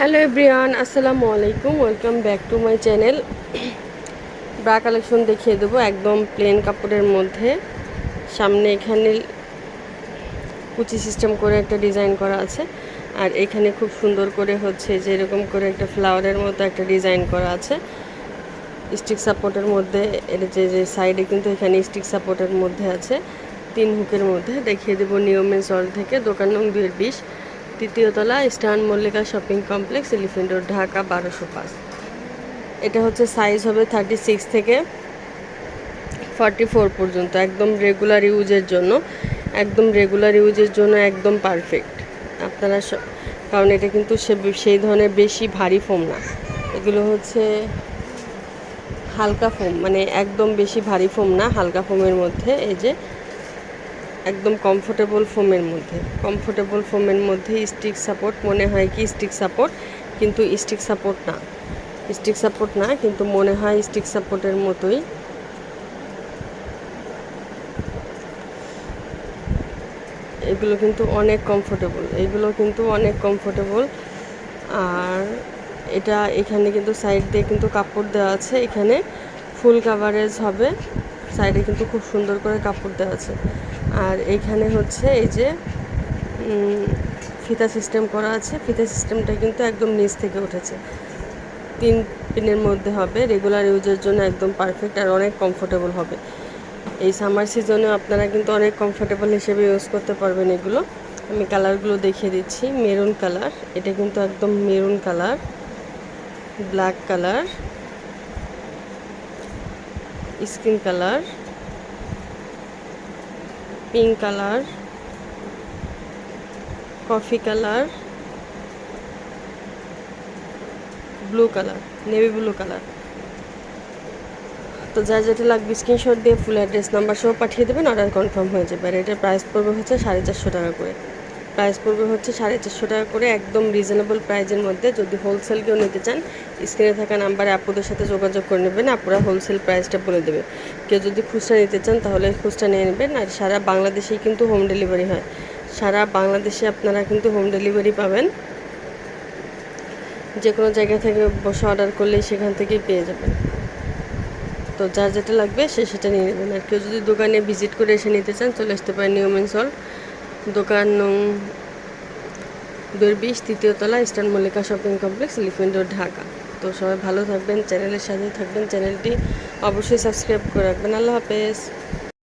Hello everyone, আসসালামু আলাইকুম। Welcome back to my channel bra collection দেখিয়ে দেবো একদম প্লেন কাপড়ের মধ্যে। সামনে এখানে কুচি সিস্টেম করে একটা ডিজাইন করা আছে। আর এখানে খুব সুন্দর করে হচ্ছে যে এরকম করে একটা ফ্লাওয়ারের মতো একটা ডিজাইন করা আছে। স্টিক সাপোর্টের মধ্যে, এর যে যে সাইডে কিন্তু এখানে স্টিক সাপোর্টের মধ্যে আছে। তিন হুকের মধ্যে। দেখিয়ে দেবো নিয়মের জল থেকে, দোকান নং দুয়ের বিশ। তৃতীয়তলা eastern Mallika shopping complex, elephant road, Dhaka, বারোশো পাঁচ। এটা হচ্ছে সাইজ হবে থার্টি সিক্স থেকে ফর্টি ফোর পর্যন্ত, একদম রেগুলার ইউজের জন্য। একদম রেগুলার ইউজের জন্য একদম পারফেক্ট আপনারা কারণ এটা কিন্তু সে, সেই ধরনের বেশি ভারী ফোম না। এগুলো হচ্ছে হালকা ফোম মানে একদম বেশি ভারী ফোম না, হালকা ফোমের মধ্যে এই যে একদম কমফোর্টেবল ফোমের মধ্যে। কমফোর্টেবল ফোমের মধ্যে স্টিক সাপোর্ট মনে হয় কি স্টিক সাপোর্ট কিন্তু স্টিক সাপোর্ট না। স্টিক সাপোর্ট না, কিন্তু মনে হয় স্টিক সাপোর্টের মতোই। এগুলো কিন্তু অনেক কমফোর্টেবল এগুলো কিন্তু অনেক কমফোর্টেবল আর এটা এখানে কিন্তু সাইড দিয়ে কিন্তু কাপড় দেওয়া আছে, এখানে ফুল কাভারেজ হবে। সাইডে কিন্তু খুব সুন্দর করে কাপড় দেওয়া আছে। আর এখানে হচ্ছে এই যে ফিতা সিস্টেম করা আছে। ফিতা সিস্টেমটা কিন্তু একদম নিচ থেকে উঠেছে। তিন পিনের মধ্যে হবে। রেগুলার ইউজের জন্য একদম পারফেক্ট আর অনেক কমফোর্টেবল হবে। এই সামার সিজনে আপনারা কিন্তু অনেক কমফোর্টেবল হিসেবে ইউজ করতে পারবেন এগুলো। আমি কালারগুলো দেখিয়ে দিচ্ছি। মেরুন কালার এটা কিন্তু একদম maroon colour black colour skin colour pink colour coffee colour blue colour navy blue colour তো যা যেটা লাগবে স্ক্রিনশট দিয়ে ফুল অ্যাড্রেস নাম্বার সহ পাঠিয়ে দেবেন অর্ডার কনফার্ম হয়ে যাবে। আর এটার প্রাইস পড়বে হচ্ছে সাড়ে চারশো টাকা করে। প্রাইস পড়বে হচ্ছে সাড়ে চারশো টাকা করে, একদম রিজনেবল প্রাইজের মধ্যে। যদি হোলসেল কেউ নিতে চান স্ক্রিনে থাকা নাম্বারে আপুদের সাথে যোগাযোগ করে নেবেন, আপুরা হোলসেল প্রাইসটা বলে দেবে। কেউ যদি খুচরা নিতে চান, তাহলে খুচরা নিয়ে নেবেন। আর সারা বাংলাদেশেই কিন্তু হোম ডেলিভারি হয়। সারা বাংলাদেশে আপনারা কিন্তু হোম ডেলিভারি পাবেন। যে কোনো জায়গা থেকে বসে অর্ডার করলেই সেখান থেকেই পেয়ে যাবেন। তো যার যেটা লাগবে, সে সেটা নিয়ে নেবেন। আর কেউ যদি দোকানে ভিজিট করে এসে নিতে চান, চলে আসতে পারেন নিউমেন সল দোকান নং দুই বিশ, তৃতীয় তলা eastern Mallika shopping complex elephant road Dhaka. তো সবাই ভালো থাকবেন, চ্যানেলের সাথে থাকবেন। চ্যানেলটি অবশ্যই সাবস্ক্রাইব করে রাখবেন। আল্লাহ হাফেজ।